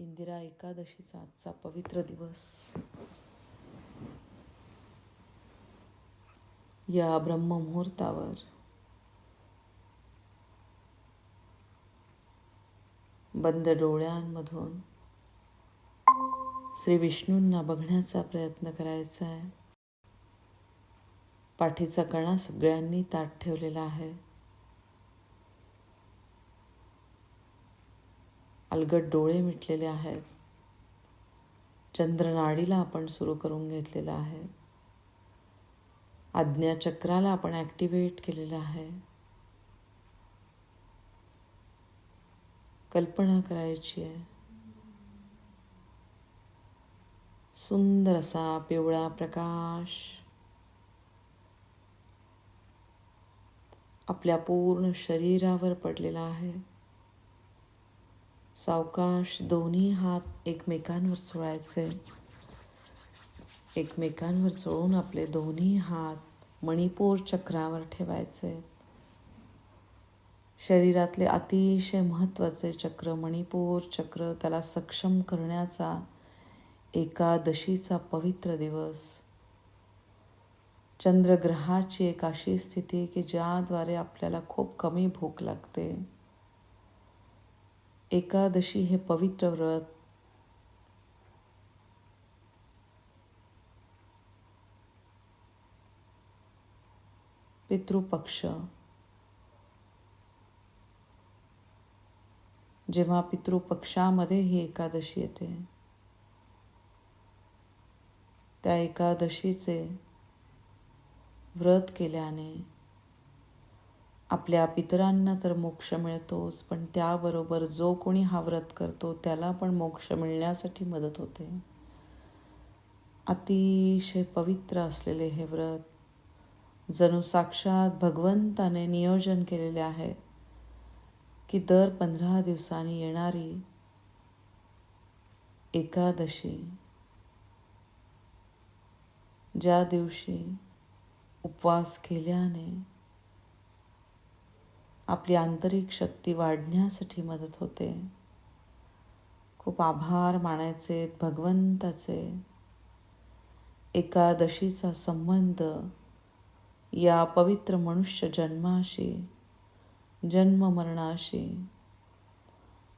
इंदिरा एकादशीचा आजचा पवित्र दिवस. या ब्रह्ममुहूर्तावर बंद डोळ्यांमधून श्री विष्णूंना बघण्याचा प्रयत्न करायचा आहे. पाठीचा कणा सगळ्यांनी ताट ठेवलेला आहे. अलगट डोळे मिटलेले आहेत. चंद्रनाडीला आपण सुरू करून घेतलेलं आहे. आज्ञाचक्राला आपण ॲक्टिवेट केलेलं आहे. कल्पना करायची आहे. सुंदर असा पिवळा प्रकाश आपल्या पूर्ण शरीरावर पडलेला आहे. सावकाश दोन्ही हात एकमेकांवर चोळायचे. एकमेकांवर चोळून आपले दोन्ही हात मणिपूर चक्रावर ठेवायचे. शरीरातले अतिशय महत्त्वाचे चक्र मणिपूर चक्र त्याला सक्षम करण्याचा एकादशीचा पवित्र दिवस. चंद्रग्रहाची एक अशी स्थिती की ज्याद्वारे आपल्याला खूप कमी भूक लागते. एकादशी हे पवित्र व्रत. पितृपक्ष. जेव्हा पितृपक्षामध्ये ही एकादशी येते त्या एकादशीचे व्रत केल्याने आपल्या पितरांना तर मोक्ष मिळतोच पण त्याबरोबर जो कोणी हा व्रत करतो त्याला पण मोक्ष मिळण्यासाठी मदत होते. अतिशय पवित्र असलेले हे व्रत जणू साक्षात भगवंताने नियोजन केलेले आहे की दर पंधरा दिवसांनी येणारी एकादशी ज्या दिवशी उपवास केल्याने आपली आंतरिक शक्ती वाढण्यासाठी मदत होते. खूप आभार मानायचे भगवंताचे. एकादशीचा संबंध या पवित्र मनुष्य जन्माशी जन्म मरणाशी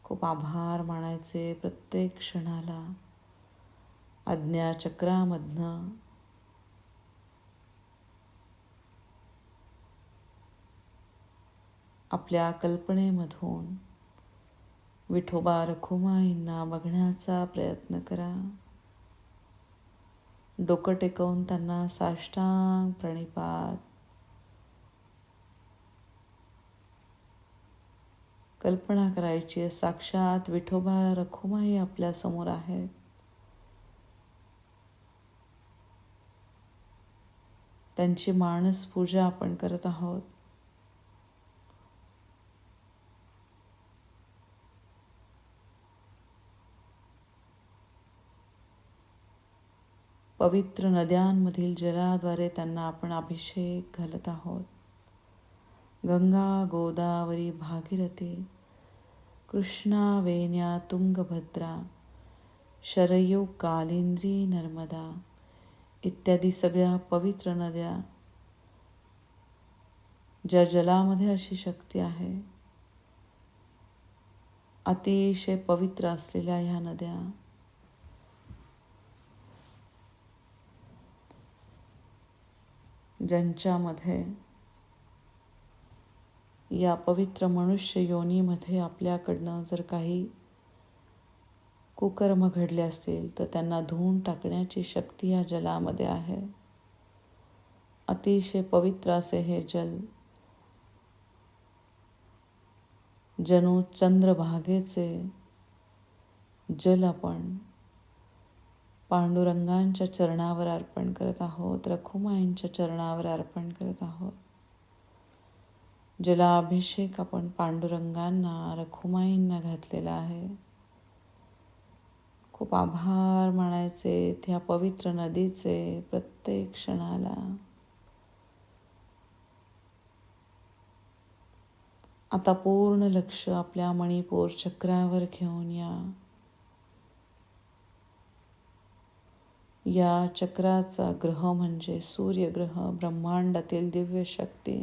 खूप आभार मानायचे प्रत्येक क्षणाला. आज्ञाचक्रामधनं आपल्या कल्पनेमधून. विठोबा रखुमाईंना बघण्याचा प्रयत्न करा. डोकं टेकवून त्यांना साष्टांग प्रणिपात. कल्पना करायची आहे साक्षात विठोबा रखुमाई आपल्यासमोर आहेत. त्यांची मानस पूजा आपण करत आहोत. पवित्र नद्यांमधील जलाद्वारे त्यांना आपण अभिषेक घालत आहोत. गंगा गोदावरी भागीरथी कृष्णा वेण्या तुंगभद्रा शरयू कालिंद्री नर्मदा इत्यादी सगळ्या पवित्र नद्या ज्या जलामध्ये अशी शक्ती आहे अतिशय पवित्र असलेल्या ह्या नद्या ज्यांच्यामध्ये या पवित्र मनुष्य योनीमध्ये आपल्याकडनं जर काही कुकर्म घडले असतील तर त्यांना धुवून टाकण्याची शक्ती या जलामध्ये आहे. अतिशय पवित्र असे हे जल जणू चंद्रभागेचे जल आपण पांडुरंगांच्या चरणावर अर्पण करत आहोत रखुमाईंच्या चरणावर अर्पण करत आहोत. जलाभिषेक आपण पांडुरंगांना रखुमाईंना घातलेला आहे. खूप आभार मानायचे त्या पवित्र नदीचे प्रत्येक क्षणाला. आता पूर्ण लक्ष आपल्या मणिपूर चक्रावर घेऊन या. या चक्राचा ग्रह म्हणजे सूर्यग्रह ब्रह्मांडातील दिव्य शक्ती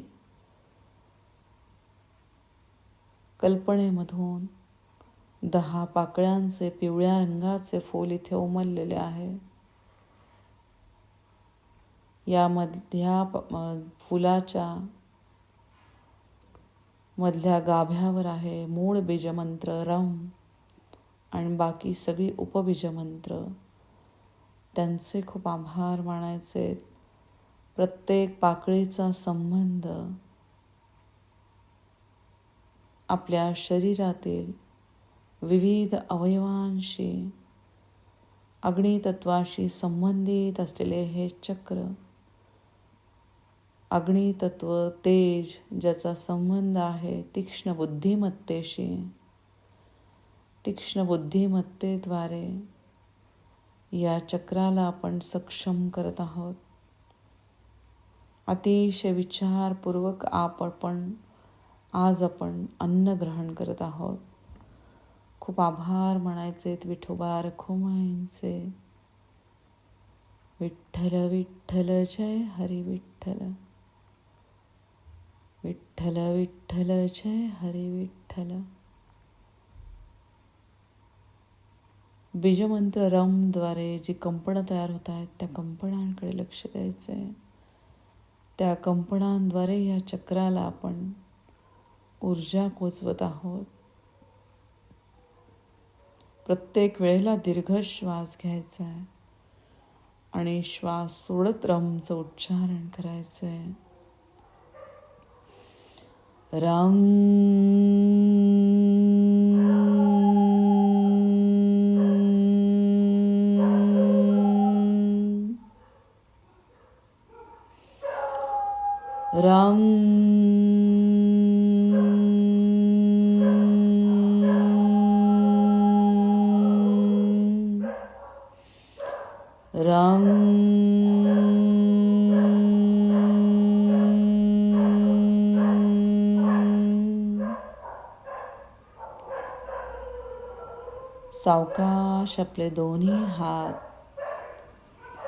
कल्पनेमधून दहा पाकळ्यांचे पिवळ्या रंगाचे फूल इथे उमललेले आहे. यामधल्या फुलाच्या मधल्या गाभ्यावर आहे मूळ बीजमंत्र रम आणि बाकी सगळी उपबीजमंत्र. त्यांचे खूप आभार मानायचे. प्रत्येक पाकळीचा संबंध आपल्या शरीरातील विविध अवयवांशी अग्नितत्वाशी संबंधित असलेले हे चक्र अग्नितत्व तेज ज्याचा संबंध आहे तीक्ष्ण बुद्धिमत्तेशी तीक्ष्ण बुद्धिमत्तेद्वारे या चक्राला आपण सक्षम करत आहोत. अतिशय विचारपूर्वक आपण आज आपण अन्न ग्रहण करत आहोत. खूप आभार म्हणायचे विठोबा रखुमाईंचे विठ्ठल विठ्ठल जय हरी विठ्ठल. विठ्ठल विठ्ठल जय हरी विठ्ठल. बीजमंत्र रमद्वारे जी कंपनं तयार होत आहेत त्या कंपनांकडे लक्ष द्यायचं आहे त्या कंपनांद्वारे ह्या चक्राला आपण ऊर्जा पोचवत आहोत. प्रत्येक वेळेला दीर्घ श्वास घ्यायचा आहे आणि श्वास सोडत रमचं उच्चारण करायचं आहे राम राम सावकाश आपले दोन्ही हात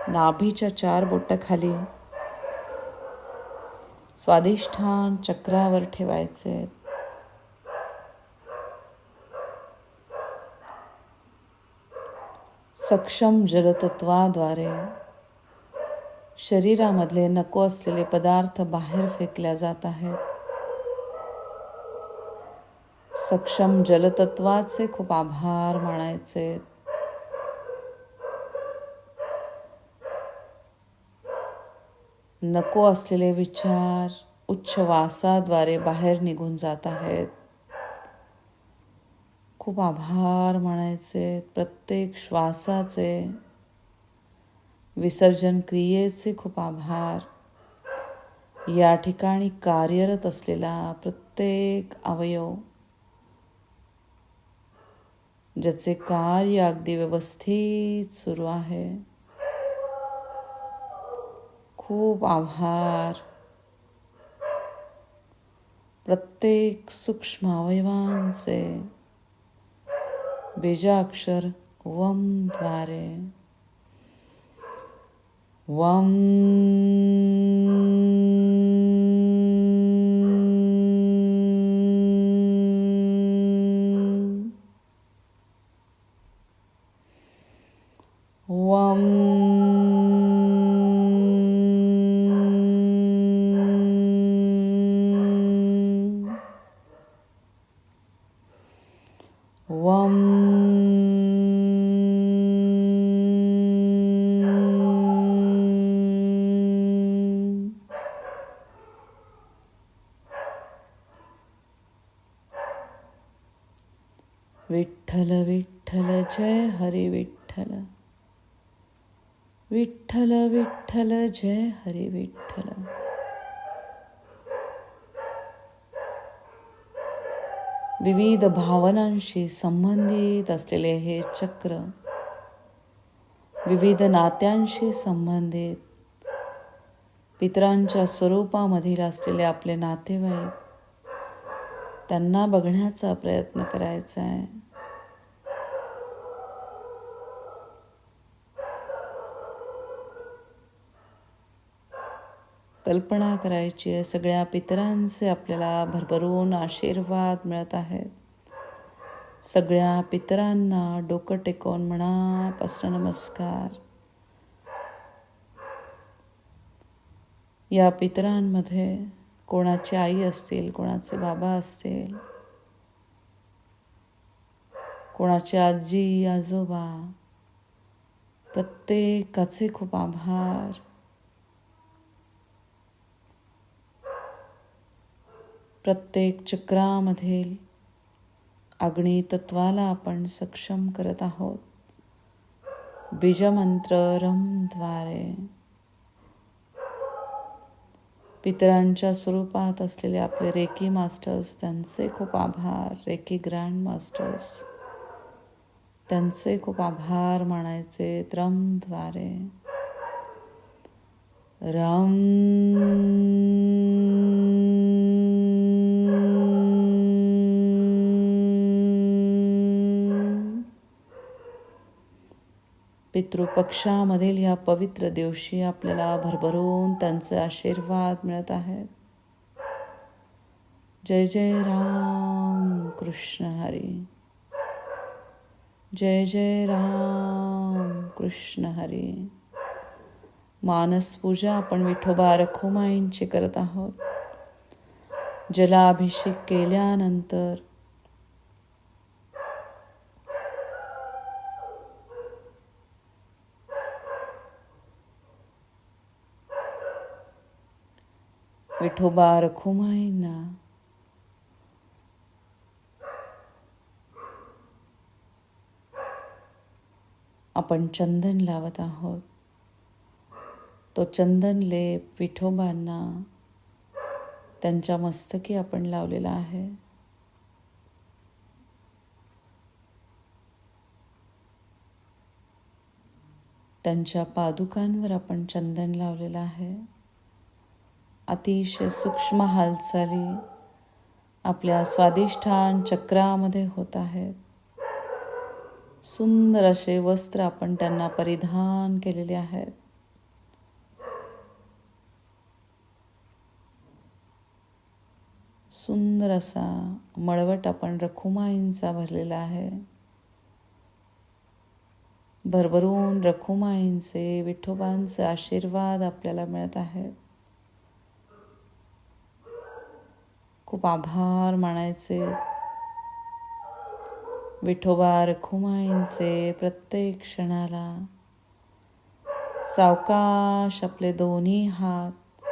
नाभीच्या चार खाली स्वादिष्ठान चक्रावर ठेवायचे. सक्षम जलतत्वाद्वारे शरीरामधले नको असलेले पदार्थ बाहेर फेकल्या जात आहेत. सक्षम जलतत्वाचे खूप आभार मानायचे. नको असलेले विचार उच्च वासाद्वारे बाहेर निघून जात आहेत. खूप आभार म्हणायचे प्रत्येक श्वासाचे विसर्जन क्रियेचे खूप आभार. या ठिकाणी कार्यरत असलेला प्रत्येक अवयव ज्याचे कार्य अगदी व्यवस्थित सुरू आहे. खूप आभार। प्रत्येक सूक्ष्म अवयवांचे बीजाक्षर वमद्वारे वम विठ्ठल विठ्ठल जय हरि विठ्ठल. विठ्ठल विठ्ठल जय हरि विठ्ठल. विविध भावनांशी संबंधित असलेले हे चक्र विविध नात्यांशी संबंधित पितरांच्या स्वरूपामधील असलेले आपले नातेवाईक त्यांना बघण्याचा प्रयत्न करायचा आहे. कल्पना करायची आहे. सगळ्या पितरांचे आपल्याला भरभरून आशीर्वाद मिळत आहेत. सगळ्या पितरांना डोकं टेकवून मनापासून नमस्कार. या पितरांमध्ये कोणाची आई असतील कोणाचे बाबा असतील कोणाची आजी आजोबा प्रत्येकाचे खूप आभार. प्रत्येक चक्रामधील अग्नी तत्वाला आपण सक्षम करत आहोत. बीजमंत्र रमद्वारे पितरांच्या स्वरूपात असलेले आपले रेकी मास्टर्स त्यांचे खूप आभार. रेकी ग्रँड मास्टर्स त्यांचे खूप आभार मानायचे त्रमद्वारे रम पितृपक्षामधील ह्या पवित्र दिवशी आपल्याला भरभरून त्यांचे आशीर्वाद मिळत आहेत. जय जय राम कृष्ण हरी. जय जय राम कृष्ण हरी. मानस पूजा आपण विठोबा रखुमाईंची करत आहोत. जलाभिषेक केल्यानंतर विठोबा रखुमाईंना आपण चंदन लावत आहोत. तो चंदन लेप विठोबांना त्यांच्या मस्तकी आपण लावलेला आहे. त्यांच्या पादुकांवर आपण चंदन लावलेलं आहे. अतिशय सूक्ष्म हालचाली आपल्या स्वादिष्ठान चक्रामध्ये होत आहेत. सुंदर असे वस्त्र आपण त्यांना परिधान केलेले आहेत. सुंदर असा मळवट आपण रखुमाईंचा भरलेला आहे. भरभरून रखुमाईंचे विठोबांचे आशीर्वाद आपल्याला मिळत आहेत. खूप आभार मानायचे. विठोबा रखुमाईंचे प्रत्येक क्षणाला. सावकाश आपले दोन्ही हात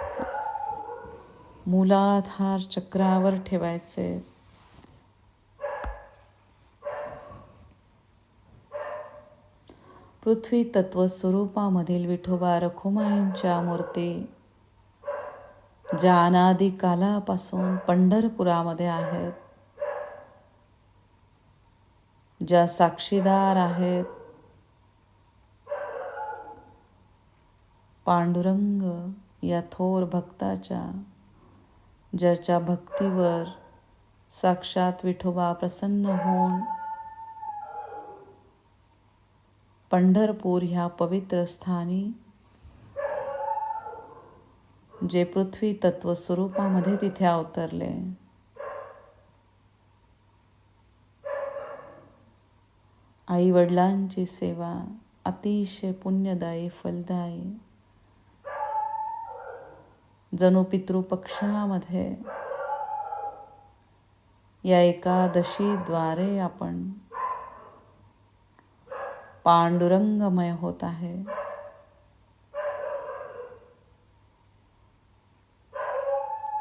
मुलाधार चक्रावर ठेवायचे. पृथ्वी तत्व स्वरूपामधील विठोबा रखुमाईंच्या मूर्ती ज्या अनादी कालापासून पंढरपुरामध्ये आहेत. ज्या साक्षीदार आहेत पांडुरंग या थोर भक्ताच्या ज्याच्या भक्तीवर साक्षात विठोबा प्रसन्न होऊन पंढरपूर ह्या पवित्र स्थानी जे पृथ्वी तत्व स्वरूपामध्ये तिथे अवतरले. आई वडिलांची सेवा अतिशय पुण्यदायी फलदायी. जणू पितृपक्षामध्ये या एकादशीद्वारे आपण पांडुरंगमय होत आहे.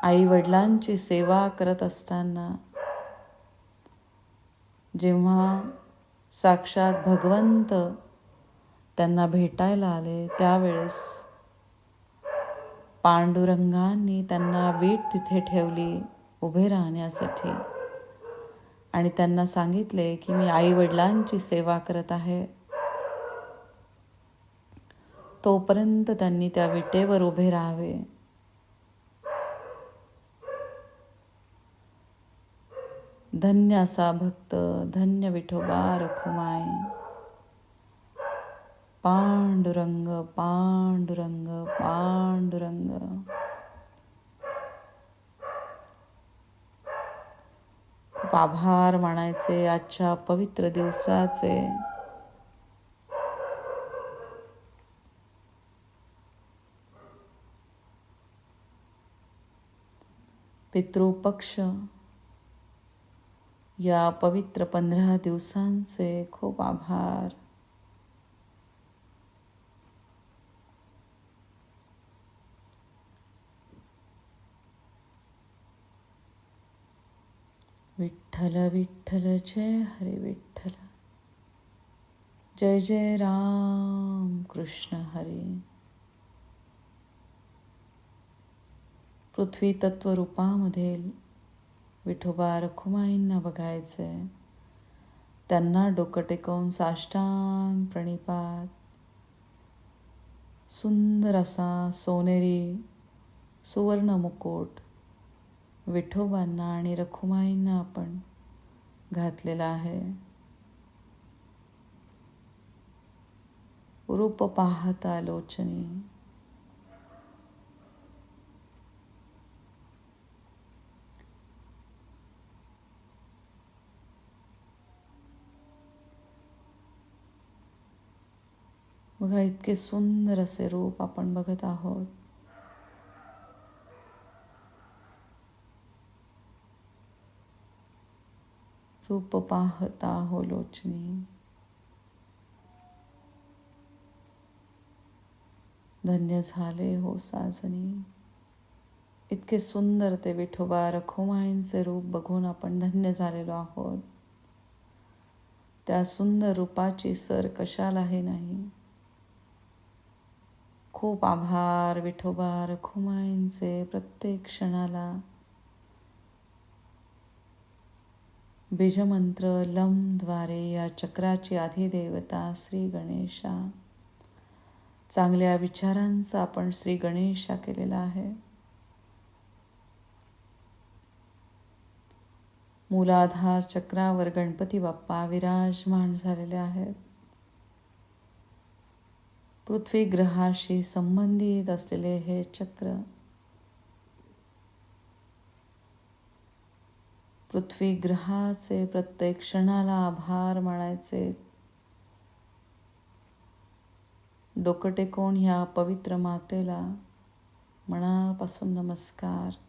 आई वडिलांची सेवा करत असताना जेव्हा साक्षात भगवंत त्यांना भेटायला आले त्यावेळेस पांडुरंगांनी त्यांना वीट तिथे ठेवली उभे राहण्यासाठी. आणि त्यांना सांगितले की मी आई वडिलांची सेवा करत आहे. तोपर्यंत त्यांनी त्या विटेवर उभे राहावे. धन्य असा भक्त धन्य विठोबा रखुमाय पांडुरंग पांडुरंग पांडुरंग. खूप आभार मानायचे आजच्या पवित्र दिवसाचे. पितृपक्ष. या पवित्र पंधरा दिवसांचे खूप आभार। विठ्ठल विठ्ठल, जय हरे विठ्ठल। जय जय राम कृष्ण हरे। पृथ्वी तत्वरूपामध्ये विठोबा रखुमाईंना बघायचे. त्यांना डोकं टेकवून साष्टांग प्रणिपात. सुंदर असा सोनेरी सुवर्ण मुकुट विठोबांना आणि रखुमाईंना आपण घातलेला आहे. रूप पाहता लोचनी. बघा इतके सुंदर असे रूप आपण बघत आहोत. रूप पाहता हो लोचनी. धन्य झाले हो साजनी. इतके सुंदर ते विठोबा रखुमाईंचे रूप बघून आपण धन्य झालेलो आहोत. त्या सुंदर रूपाची सर कशालाही नाही. खूप आभार विठोबा रखुमाईंचे प्रत्येक क्षणाला. बीजमंत्र लमद्वारे या चक्राची अधिदेवता श्री गणेशा. चांगल्या विचारांचा आपण श्री गणेशा केलेला आहे. मूलाधार चक्रावर गणपती बाप्पा विराजमान झालेले आहेत. पृथ्वी ग्रहाशी संबंधित असलेले हे चक्र. पृथ्वी ग्रहाचे प्रत्येक क्षणाला आभार मानायचे. डोकं टेकून ह्या पवित्र मातेला मनापासून नमस्कार.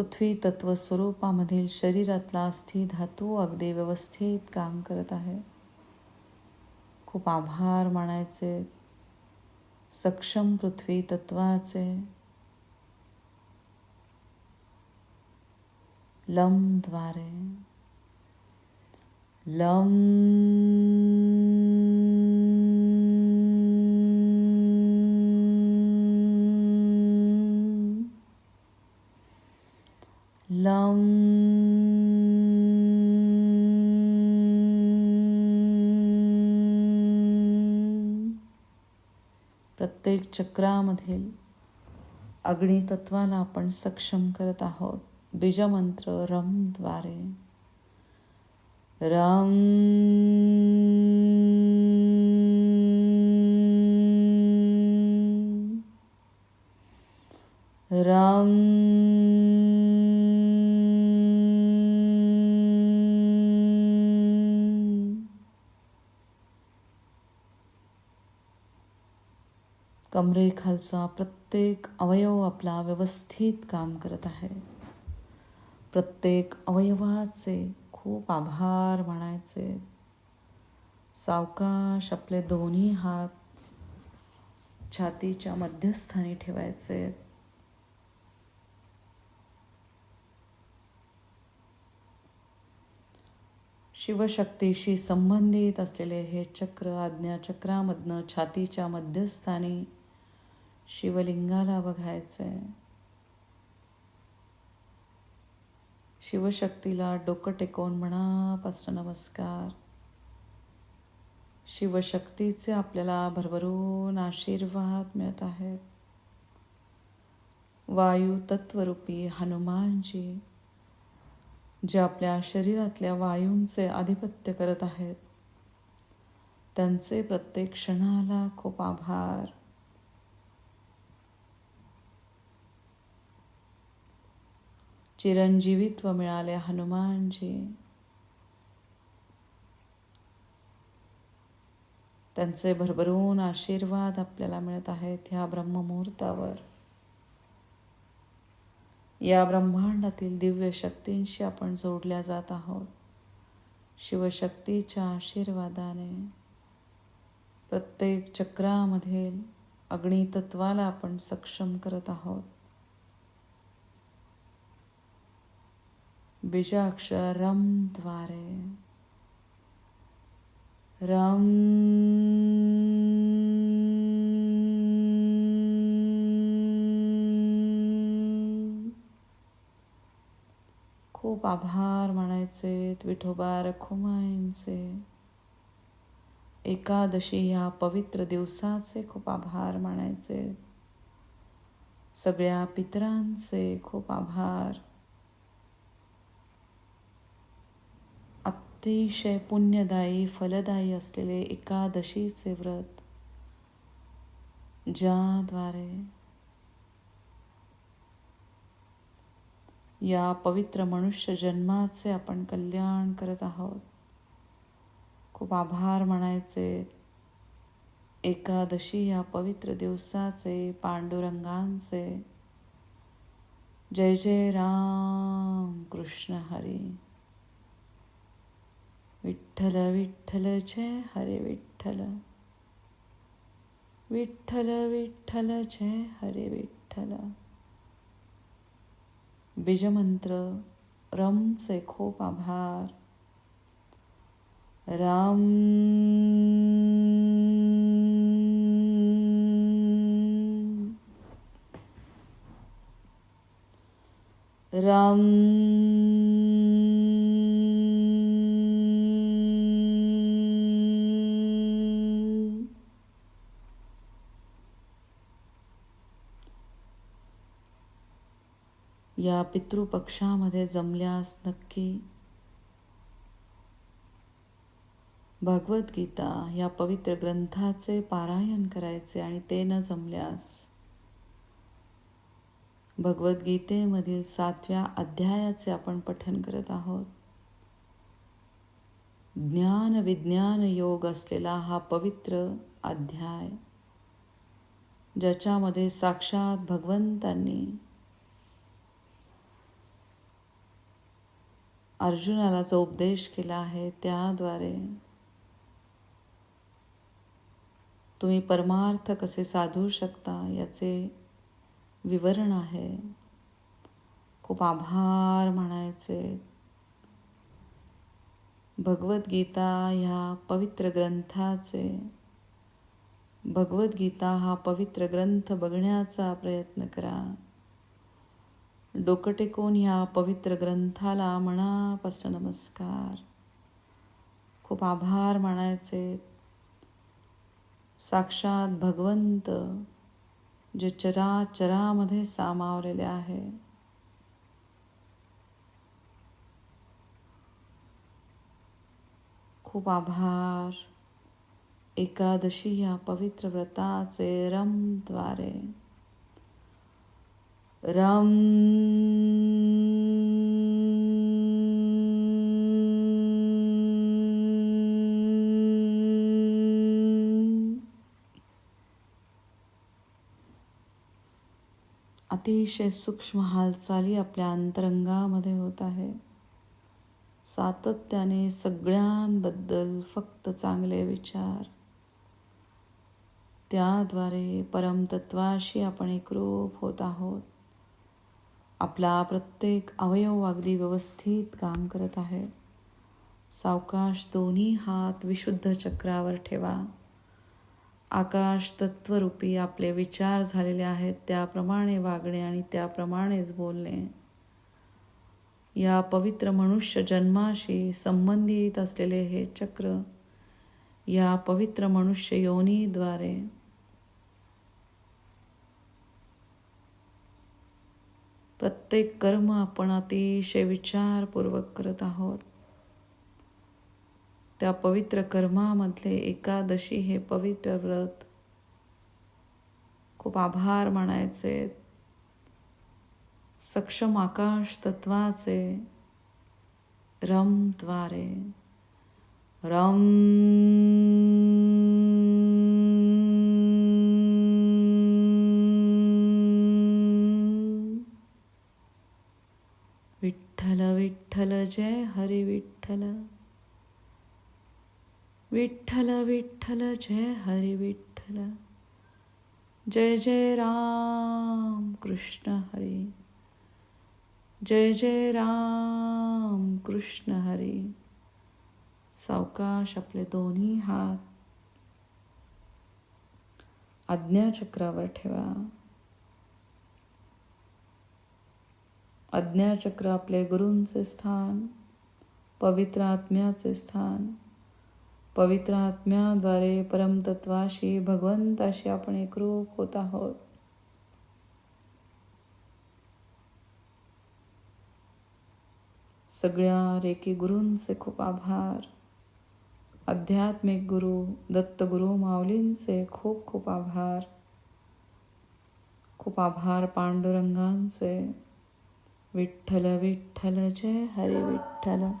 पृथ्वी तत्व स्वरूपामधील शरीरातला अस्थि धातू अगदी व्यवस्थित काम करत आहे. खूप आभार मानायचे. सक्षम पृथ्वी तत्वाचे लमद्वारे लम लं प्रत्येक चक्रामधील अग्नितत्वाला आपण सक्षम करत आहोत. बीजमंत्र रमद्वारे रम. रम. शरीराचा प्रत्येक अवयव आपला व्यवस्थित काम करत आहे. प्रत्येक अवयवाचे खूप आभार मानायचे. सावकाश आपले दोन्ही हात छातीच्या मध्यस्थानी ठेवायचे. शिवशक्तीशी संबंधित असलेले हे चक्र आज्ञाचक्रामधनं छातीच्या मध्यस्थानी शिवलिंगाला बघायचंय. शिवशक्तीला डोकं टेकवून मनापासून नमस्कार. शिवशक्तीचे आपल्याला भरभरून आशीर्वाद मिळत आहेत. वायू तत्वरूपी हनुमानजी जे आपल्या शरीरातल्या वायूंचे आधिपत्य करत आहेत. त्यांचे प्रत्येक क्षणाला खूप आभार. चिरंजीवित्व मिळाले हनुमानजी. त्यांचे भरभरून आशीर्वाद आपल्याला मिळत आहेत ह्या ब्रह्ममुहूर्तावर. या ब्रह्मांडातील दिव्य शक्तींशी आपण जोडल्या जात आहोत. शिवशक्तीच्या आशीर्वादाने. प्रत्येक चक्रामधील अग्नितत्वाला आपण सक्षम करत आहोत. बीजाक्षरद्वारे रम खूप आभार मानायचे विठोबा रखुमाईंचे एकादशी ह्या पवित्र दिवसाचे खूप आभार मानायचे. सगळ्या पितरांचे खूप आभार. अतिशय पुण्यदायी फलदायी असलेले एकादशीचे व्रत. ज्याद्वारे या पवित्र मनुष्य जन्माचे आपण कल्याण करत आहोत. खूप आभार म्हणायचे. एकादशी या पवित्र दिवसाचे पांडुरंगांचे. जय जय राम कृष्ण हरी. विठ्ठल विठ्ठल जय हरे विठ्ठल. विठ्ठल विठ्ठल जय हरे विठ्ठल. बीजमंत्र रमचे खूप आभार. राम. राम. या पितृपक्षामध्ये जमल्यास नक्की भगवद्गीता या पवित्र ग्रंथाचे पारायण करायचे आणि ते न जमल्यास भगवद्गीतेमधील सातव्या अध्यायाचे आपण पठन करत आहोत. ज्ञान विज्ञान योग असलेला हा पवित्र अध्याय ज्याच्यामध्ये साक्षात भगवंतांनी अर्जुनाला जो उपदेश केला आहे त्याद्वारे तुम्ही परमार्थ कसे साधू शकता याचे विवरण आहे. खूप आभार म्हणायचे भगवद्गीता ह्या पवित्र ग्रंथाचे भगवद्गीता हा पवित्र ग्रंथ बघण्याचा प्रयत्न करा. डोकं टेकून ह्या पवित्र ग्रंथाला मनापासून नमस्कार. खूप आभार मानायचे. साक्षात भगवंत जे चराचरामध्ये सामावलेले आहे. खूप आभार. एकादशी या पवित्र व्रताचे रमद्वारे. रम अतिशय सूक्ष्म हालचाली आपल्या अंतरंगामध्ये होत आहे. सातत्याने सगळ्यांबद्दल फक्त चांगले विचार. त्याद्वारे परमतत्वाशी आपण एकरूप होत आहोत. आपला प्रत्येक अवयव अगदी व्यवस्थित काम करत आहे. सावकाश दोन्ही हात विशुद्ध चक्रावर ठेवा. आकाश तत्वरूपी आपले विचार झालेले आहेत त्याप्रमाणे वागणे आणि त्याप्रमाणेच बोलणे. या पवित्र मनुष्य जन्माशी संबंधित असलेले हे चक्र या पवित्र मनुष्य योनीद्वारे प्रत्येक कर्म आपण अतिशय विचारपूर्वक करत आहोत. त्या पवित्र कर्मामधले एकादशी हे पवित्र व्रत. खूप आभार मानायचे. सक्षम आकाश तत्वाचे. रमद्वारे रम विठ्ठल जय हरी विठ्ठल. विठ्ठल विठ्ठल जय हरी विठ्ठल. जय जय राम कृष्ण हरी. जय जय राम कृष्ण हरी. सावकाश आपले दोन्ही हात. आज्ञाचक्रावर ठेवा. अज्ञाचक्र आपले गुरूंचे स्थान पवित्र आत्म्याचे स्थान पवित्र आत्म्याद्वारे परमतत्वाशी भगवंताशी आपण एकरूप होत आहोत. सगळ्या रेकी गुरूंचे खूप आभार. आध्यात्मिक गुरु दत्तगुरु माऊलींचे खूप खूप आभार. खूप आभार पांडुरंगांचे. विठ्ठल विठ्ठल जय हरे विठ्ठल।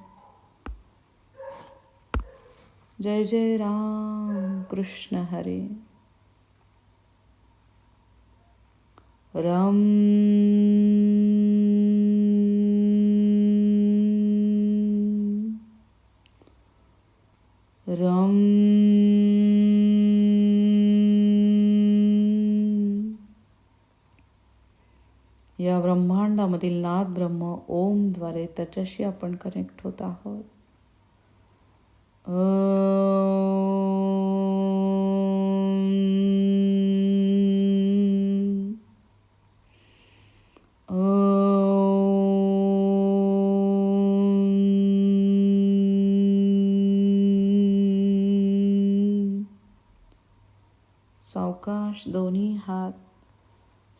जय जय राम कृष्ण हरे। राम। रम। या ब्रह्मांडामधील नाद ब्रह्म ओमद्वारे त्याच्याशी आपण कनेक्ट होत आहोत. सावकाश दोन्ही हात.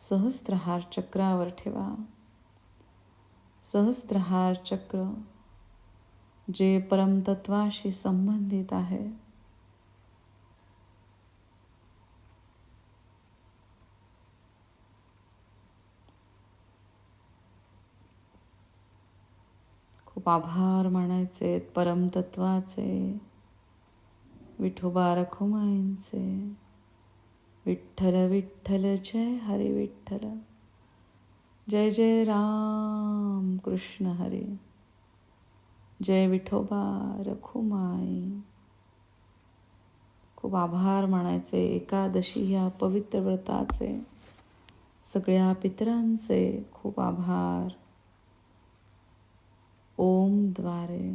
सहस्त्रहार चक्रावर ठेवा. सहस्त्रहार चक्र जे परमतत्वाशी संबंधित आहे. खूप आभार मानायचे परमतत्वाचे विठोबा रखुमाईंचे. विठ्ठल विठ्ठल जय हरे विठ्ठल। जय जय राम कृष्ण हरे। जय विठोबा रखुमाई खूप आभार मानायचे एकादशी ह्या पवित्र व्रताचे। सगळ्या पितरांचे खूप आभार। ओमद्वारे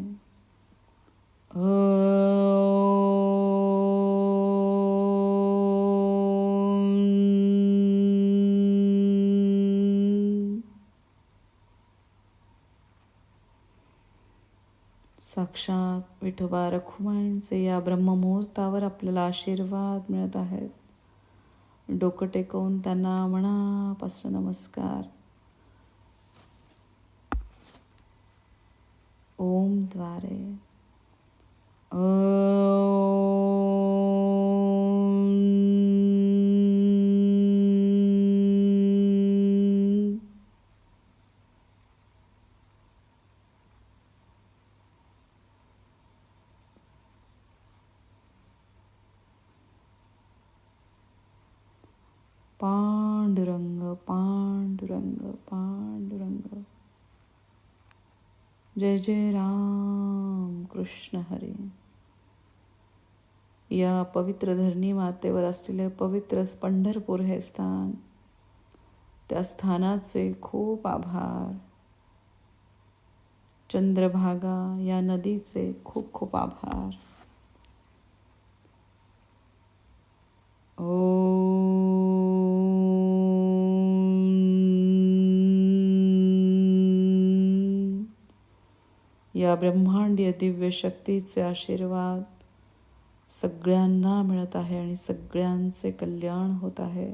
साक्षात विठोबा रखुमाईंचे या ब्रह्ममुहूर्तावर आपल्याला आशीर्वाद मिळत आहेत. डोकं टेकवून त्यांना मनापासून नमस्कार. ओमद्वारे पांडुरंग पांडुरंग पांडुरंग. जय जय राम कृष्ण हरी. या पवित्र धरणी मातेवर असलेले पवित्र पंढरपूर हे स्थान त्या स्थानाचे खूप आभार. चंद्रभागा या नदीचे खूप खूप आभार. ओ या ब्रह्मांडीय दिव्य शक्तीचे आशीर्वाद सगळ्यांना मिळत आहे आणि सगळ्यांचे कल्याण होत आहे.